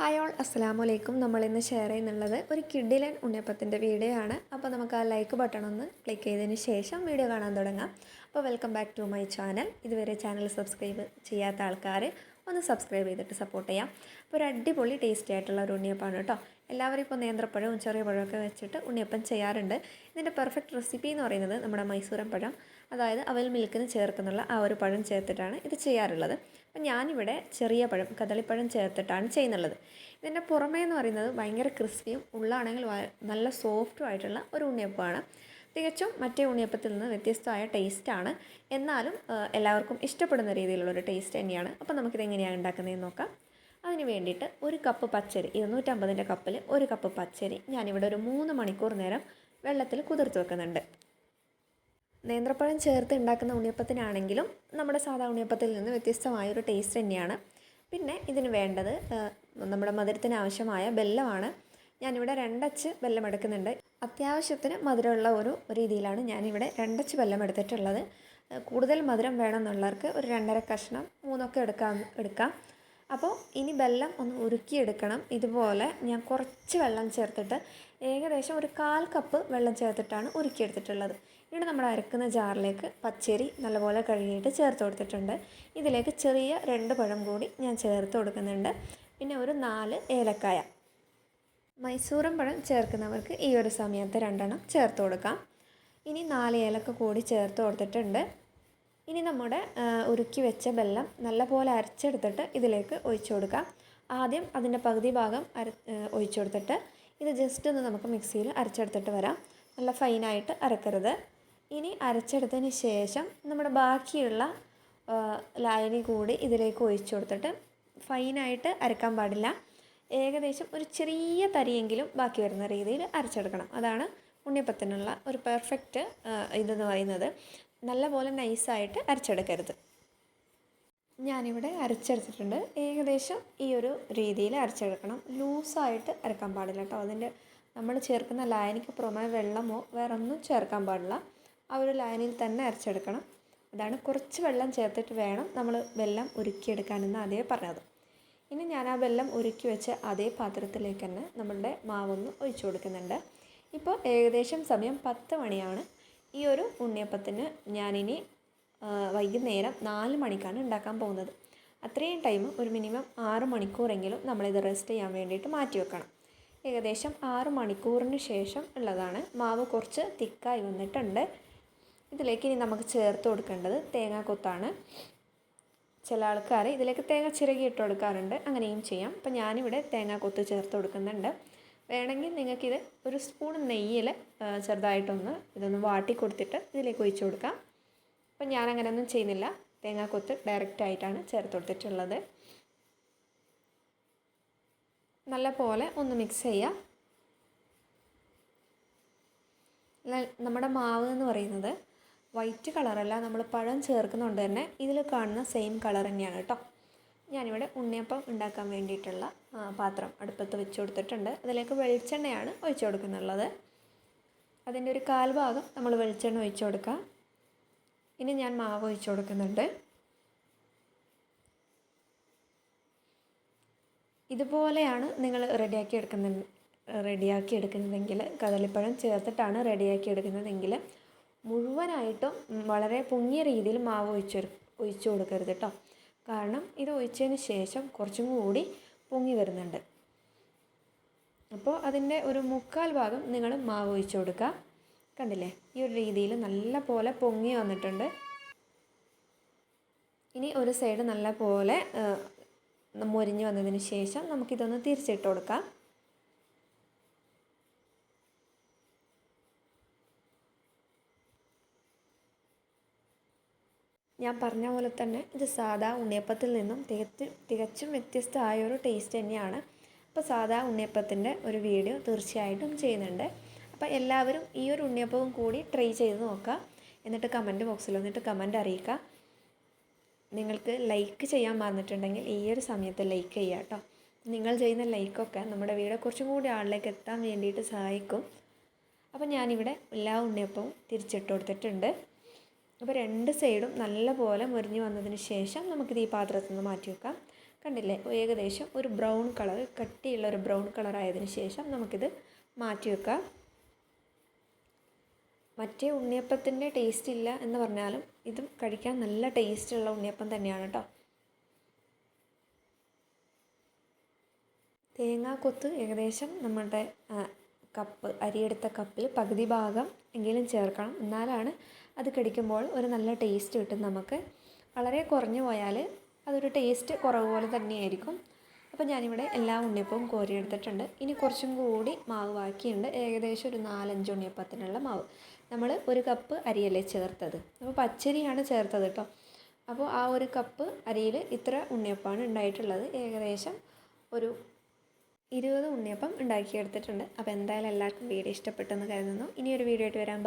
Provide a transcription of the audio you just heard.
Hi all അസ്സലാമു അലൈക്കും നമ്മൾ ഇന്ന് ഷെയർ ചെയ്യുന്നുള്ളത് ഒരു കിഡിലൻ ഉണ്ണിയപ്പത്തിന്റെ വീഡിയോ ആണ്. അപ്പോൾ നമുക്ക് ആ ലൈക്ക് ബട്ടൺ ഒന്ന് ക്ലിക്ക് ചെയ്തതിന് ശേഷം വീഡിയോ കാണാൻ തുടങ്ങാം. അപ്പോൾ welcome back to my channel ഇതുവരെ ചാനൽ സബ്സ്ക്രൈബ് ചെയ്യാത്ത ആൾക്കാർ ഒന്ന് സബ്സ്ക്രൈബ് ചെയ്തിട്ട് സപ്പോർട്ട് ചെയ്യാം. അപ്പോൾ ഒരു അടിപൊളി ടേസ്റ്റി ആയിട്ടുള്ള ഒരു ഉണ്ണിയപ്പമാണ് കേട്ടോ. എല്ലാവരും ഇപ്പോൾ നേന്ത്രപ്പഴവും ചെറിയ പഴമൊക്കെ വെച്ചിട്ട് ഉണ്ണിയപ്പം ചെയ്യാറുണ്ട്. ഇതിന്റെ പെർഫെക്റ്റ് റെസിപ്പി എന്ന് പറയുന്നത് നമ്മുടെ മൈസൂരൻ പഴം അതായത് അവൽ മിൽക്കിന് ചേർക്കുന്നുള്ള ആ ഒരു പഴം ചേർത്തിട്ടാണ് ഇത് ചെയ്യാറുള്ളത്. അപ്പം ഞാനിവിടെ ചെറിയ പഴം കദളിപ്പഴം ചേർത്തിട്ടാണ് ചെയ്യുന്നുള്ളത്. ഇതിന്റെ പുറമേ എന്ന് പറയുന്നത് ഭയങ്കര ക്രിസ്പിയും ഉള്ളാണെങ്കിൽ നല്ല സോഫ്റ്റും ആയിട്ടുള്ള ഒരു ഉണ്ണിയപ്പമാണ്. തികച്ചും മറ്റേ ഉണ്ണിയപ്പത്തിൽ നിന്ന് വ്യത്യസ്തമായ ടേസ്റ്റാണ്. എന്നാലും എല്ലാവർക്കും ഇഷ്ടപ്പെടുന്ന രീതിയിലുള്ള ഒരു ടേസ്റ്റ് തന്നെയാണ്. അപ്പോൾ നമുക്കിത് എങ്ങനെയാണ് ഉണ്ടാക്കുന്നതെന്ന് നോക്കാം. അതിന് വേണ്ടിയിട്ട് ഒരു കപ്പ് പച്ചരി ഇരുന്നൂറ്റമ്പതിന്റെ കപ്പിൽ ഒരു കപ്പ് പച്ചരി ഞാനിവിടെ ഒരു മൂന്ന് മണിക്കൂർ നേരം വെള്ളത്തിൽ കുതിർത്ത് വെക്കുന്നുണ്ട്. നേന്ത്രപ്പഴം ചേർത്ത് ഉണ്ടാക്കുന്ന ഉണ്ണിയപ്പത്തിനാണെങ്കിലും നമ്മുടെ സാധാ ഉണ്ണിയപ്പത്തിൽ നിന്ന് വ്യത്യസ്തമായ ഒരു ടേസ്റ്റ് തന്നെയാണ്. പിന്നെ ഇതിന് വേണ്ടത് നമ്മുടെ മധുരത്തിന് ആവശ്യമായ ബെല്ലമാണ്. ഞാനിവിടെ രണ്ടച്ച് വെല്ലം എടുക്കുന്നുണ്ട് അത്യാവശ്യത്തിന് മധുരമുള്ള ഒരു രീതിയിലാണ് ഞാനിവിടെ രണ്ടച്ച് വെല്ലം എടുത്തിട്ടുള്ളത് കൂടുതൽ മധുരം വേണമെന്നുള്ളവർക്ക് ഒരു രണ്ടര കഷ്ണം മൂന്നൊക്കെ എടുക്കാം എടുക്കാം. അപ്പോൾ ഇനി വെള്ളം ഒന്ന് ഉരുക്കിയെടുക്കണം. ഇതുപോലെ ഞാൻ കുറച്ച് വെള്ളം ചേർത്തിട്ട് ഏകദേശം ഒരു കാൽ കപ്പ് വെള്ളം ചേർത്തിട്ടാണ് ഉരുക്കിയെടുത്തിട്ടുള്ളത്. ഇവിടെ നമ്മൾ അരക്കുന്ന ജാറിലേക്ക് പച്ചരി നല്ലപോലെ കഴുകിയിട്ട് ചേർത്ത് കൊടുത്തിട്ടുണ്ട്. ഇതിലേക്ക് ചെറിയ രണ്ട് പഴം കൂടി ഞാൻ ചേർത്ത് കൊടുക്കുന്നുണ്ട്. പിന്നെ ഒരു നാല് ഏലക്കായ. മൈസൂരൻ പഴം ചേർക്കുന്നവർക്ക് ഈ ഒരു സമയത്ത് രണ്ടെണ്ണം ചേർത്ത് കൊടുക്കാം. ഇനി നാല് ഏലക്ക കൂടി ചേർത്ത് കൊടുത്തിട്ടുണ്ട്. ഇനി നമ്മുടെ ഉരുക്കി വെച്ച വെള്ളം നല്ലപോലെ അരച്ചെടുത്തിട്ട് ഇതിലേക്ക് ഒഴിച്ചു കൊടുക്കാം. ആദ്യം അതിന്റെ പകുതി ഭാഗം അര ഒഴിച്ചു കൊടുത്തിട്ട് ഇത് ജസ്റ്റ് ഒന്ന് നമുക്ക് മിക്സിയിൽ അരച്ചെടുത്തിട്ട് വരാം. നല്ല ഫൈനായിട്ട് അരക്കരുത്. ഇനി അരച്ചെടുത്തതിന് ശേഷം നമ്മുടെ ബാക്കിയുള്ള ലായനി കൂടി ഇതിലേക്ക് ഒഴിച്ചു കൊടുത്തിട്ട് ഫൈനായിട്ട് അരക്കാൻ പാടില്ല. ഏകദേശം ഒരു ചെറിയ തരിയെങ്കിലും ബാക്കി വരുന്ന രീതിയിൽ അരച്ചെടുക്കണം. അതാണ് ഉണ്ണിയപ്പത്തിനുള്ള ഒരു പെർഫെക്റ്റ് ഇതെന്ന് പറയുന്നത്. നല്ലപോലെ നൈസായിട്ട് അരച്ചെടുക്കരുത്. ഞാനിവിടെ അരച്ചെടുത്തിട്ടുണ്ട്. ഏകദേശം ഈ ഒരു രീതിയിൽ അരച്ചെടുക്കണം. ലൂസായിട്ട് അരക്കാൻ പാടില്ല കേട്ടോ. അതിന്റെ നമ്മൾ ചേർക്കുന്ന ലായനിക്ക് പുറമെ വെള്ളമോ വേറെ ഒന്നും ചേർക്കാൻ പാടില്ല. ആ ഒരു ലായനിയിൽ തന്നെ അരച്ചെടുക്കണം. അതാണ് കുറച്ച് വെള്ളം ചേർത്തിട്ട് വേണം നമ്മൾ വെള്ളം ഉരുക്കിയെടുക്കാനെന്ന് അതേ പറഞ്ഞത്. ഇനി ഞാൻ ആ വെള്ളം ഉരുക്കി വെച്ച് അതേ പാത്രത്തിലേക്ക് തന്നെ നമ്മളുടെ മാവൊന്ന് ഒഴിച്ചു കൊടുക്കുന്നുണ്ട്. ഇപ്പോൾ ഏകദേശം സമയം പത്ത് മണിയാണ്. ഈ ഒരു ഉണ്ണിയപ്പത്തിന് ഞാനിനി വൈകുന്നേരം നാല് മണിക്കാണ് ഉണ്ടാക്കാൻ പോകുന്നത്. അത്രയും ടൈം ഒരു മിനിമം ആറ് മണിക്കൂറെങ്കിലും നമ്മളിത് റെസ്റ്റ് ചെയ്യാൻ വേണ്ടിയിട്ട് മാറ്റി വെക്കണം. ഏകദേശം ആറ് മണിക്കൂറിന് ശേഷം ഉള്ളതാണ്. മാവ് കുറച്ച് തിക്കായി വന്നിട്ടുണ്ട്. ഇതിലേക്ക് ഇനി നമുക്ക് ചേർത്ത് കൊടുക്കേണ്ടത് തേങ്ങാക്കൊത്താണ് ചില ആൾക്കാർ ഇതിലേക്ക് തേങ്ങ ചിരകി ഇട്ട് കൊടുക്കാറുണ്ട്. അങ്ങനെയും ചെയ്യാം. അപ്പം ഞാനിവിടെ തേങ്ങ കൊത്ത് ചേർത്ത് കൊടുക്കുന്നുണ്ട്. വേണമെങ്കിൽ നിങ്ങൾക്കിത് ഒരു സ്പൂൺ നെയ്യിൽ ചെറുതായിട്ടൊന്ന് ഇതൊന്ന് വാട്ടി കൊടുത്തിട്ട് ഇതിലേക്ക് ഒഴിച്ചു കൊടുക്കാം. അപ്പം ഞാൻ അങ്ങനെയൊന്നും ചെയ്യുന്നില്ല. തേങ്ങ കൊത്ത് ഡയറക്റ്റ് ആയിട്ടാണ് ചേർത്ത് കൊടുത്തിട്ടുള്ളത്. നല്ല പോലെ ഒന്ന് മിക്സ് ചെയ്യാം. നമ്മുടെ മാവ് എന്ന് പറയുന്നത് വൈറ്റ് കളറല്ല നമ്മൾ പഴം ചേർക്കുന്നതുകൊണ്ട് തന്നെ. ഇതിൽ കാണുന്ന സെയിം കളർ തന്നെയാണ് കേട്ടോ. ഞാനിവിടെ ഉണ്ണിയപ്പം ഉണ്ടാക്കാൻ വേണ്ടിയിട്ടുള്ള പാത്രം അടുപ്പത്ത് വെച്ച് കൊടുത്തിട്ടുണ്ട്. അതിലേക്ക് വെളിച്ചെണ്ണയാണ് ഒഴിച്ചു കൊടുക്കുന്നുള്ളത്. അതിന്റെ ഒരു കാൽഭാഗം നമ്മൾ വെളിച്ചെണ്ണ ഒഴിച്ചു കൊടുക്കാം. ഇനി ഞാൻ മാവ് ഒഴിച്ചു കൊടുക്കുന്നുണ്ട്. ഇതുപോലെയാണ് നിങ്ങൾ റെഡിയാക്കി എടുക്കുന്ന റെഡിയാക്കി എടുക്കുന്നതെങ്കിൽ കദളിപ്പഴം ചേർത്തിട്ടാണ് റെഡിയാക്കി എടുക്കുന്നതെങ്കിൽ മുഴുവനായിട്ടും വളരെ പൊങ്ങിയ രീതിയിൽ മാവ് ഒഴിച്ച് ഒഴിച്ചു കൊടുക്കരുത് കേട്ടോ കാരണം ഇത് ഒഴിച്ചതിന് ശേഷം കുറച്ചും കൂടി പൊങ്ങി വരുന്നുണ്ട്. അപ്പോൾ അതിന്റെ ഒരു മുക്കാൽ ഭാഗം നിങ്ങൾ മാവ് ഒഴിച്ചു കൊടുക്കുക കണ്ടില്ലേ? ഈ ഒരു രീതിയിൽ നല്ല പോലെ പൊങ്ങി വന്നിട്ടുണ്ട്. ഇനി ഒരു സൈഡ് നല്ല പോലെ മുരിഞ്ഞ് വന്നതിന് ശേഷം നമുക്കിതൊന്ന് തിരിച്ചിട്ട് കൊടുക്കാം. ഞാൻ പറഞ്ഞ പോലെ തന്നെ ഇത് സാധാ ഉണ്ണിയപ്പത്തിൽ നിന്നും തികച്ചും തികച്ചും വ്യത്യസ്തമായ ഒരു ടേസ്റ്റ് തന്നെയാണ്. അപ്പോൾ സാധാ ഉണ്ണിയപ്പത്തിന്റെ ഒരു വീഡിയോ തീർച്ചയായിട്ടും ചെയ്യുന്നുണ്ട്. അപ്പോൾ എല്ലാവരും ഈ ഒരു ഉണ്ണിയപ്പവും കൂടി ട്രൈ ചെയ്ത് നോക്കുക. എന്നിട്ട് കമന്റ് ബോക്സിൽ വന്നിട്ട് കമന്റ് അറിയിക്കുക. നിങ്ങൾക്ക് ലൈക്ക് ചെയ്യാൻ മറന്നിട്ടുണ്ടെങ്കിൽ ഈ ഒരു സമയത്ത് ലൈക്ക് ചെയ്യുക കേട്ടോ. നിങ്ങൾ ചെയ്യുന്ന ലൈക്കൊക്കെ നമ്മുടെ വീഡിയോ കുറച്ചും കൂടി ആളിലേക്ക് എത്താൻ വേണ്ടിയിട്ട് സഹായിക്കും. അപ്പോൾ ഞാനിവിടെ എല്ലാ ഉണ്ണിയപ്പവും തിരിച്ചിട്ട് കൊടുത്തിട്ടുണ്ട്. അപ്പോൾ രണ്ട് സൈഡും നല്ലപോലെ മുരിഞ്ഞ് വന്നതിന് ശേഷം നമുക്കിത് ഈ പാത്രത്തിൽ നിന്ന് മാറ്റി വെക്കാം. കണ്ടില്ലേ? ഏകദേശം ഒരു ബ്രൗൺ കളർ കട്ടിയുള്ള ഒരു ബ്രൗൺ കളർ ആയതിനു ശേഷം നമുക്കിത് മാറ്റി വെക്കാം. മറ്റേ ഉണ്ണിയപ്പത്തിന്റെ ടേസ്റ്റ് ഇല്ല എന്ന് പറഞ്ഞാലും ഇതും കഴിക്കാൻ നല്ല ടേസ്റ്റുള്ള ഉണ്ണിയപ്പം തന്നെയാണ് കേട്ടോ. തേങ്ങാക്കൊത്ത് ഏകദേശം നമ്മുടെ കപ്പ് അരിയെടുത്ത കപ്പിൽ പകുതി ഭാഗം എങ്കിലും ചേർക്കണം. എന്നാലാണ് അത് കടിക്കുമ്പോൾ ഒരു നല്ല ടേസ്റ്റ് കിട്ടും നമുക്ക്. വളരെ കുറഞ്ഞു പോയാൽ അതൊരു ടേസ്റ്റ് കുറവ് പോലെ തന്നെയായിരിക്കും. അപ്പോൾ ഞാനിവിടെ എല്ലാ ഉണ്ണിയപ്പവും കോരിയെടുത്തിട്ടുണ്ട്. ഇനി കുറച്ചും കൂടി മാവ് ബാക്കിയുണ്ട്. ഏകദേശം ഒരു നാലഞ്ച് ഉണ്ണിയപ്പത്തിനുള്ള മാവ്. നമ്മൾ ഒരു കപ്പ് അരിയല്ലേ ചേർത്തത്? അപ്പോൾ പച്ചരിയാണ് ചേർത്തത് കേട്ടോ. അപ്പോൾ ആ ഒരു കപ്പ് അരിയിൽ ഇത്ര ഉണ്ണിയപ്പമാണ് ഉണ്ടായിട്ടുള്ളത്. ഏകദേശം ഒരു ഇരുപത് ഉണ്ണിയപ്പം ഉണ്ടാക്കിയെടുത്തിട്ടുണ്ട്. അപ്പോൾ എന്തായാലും എല്ലാവർക്കും വീഡിയോ ഇഷ്ടപ്പെട്ടെന്ന് കരുതുന്നു. ഇനി ഒരു വീഡിയോ ആയിട്ട് വരാൻ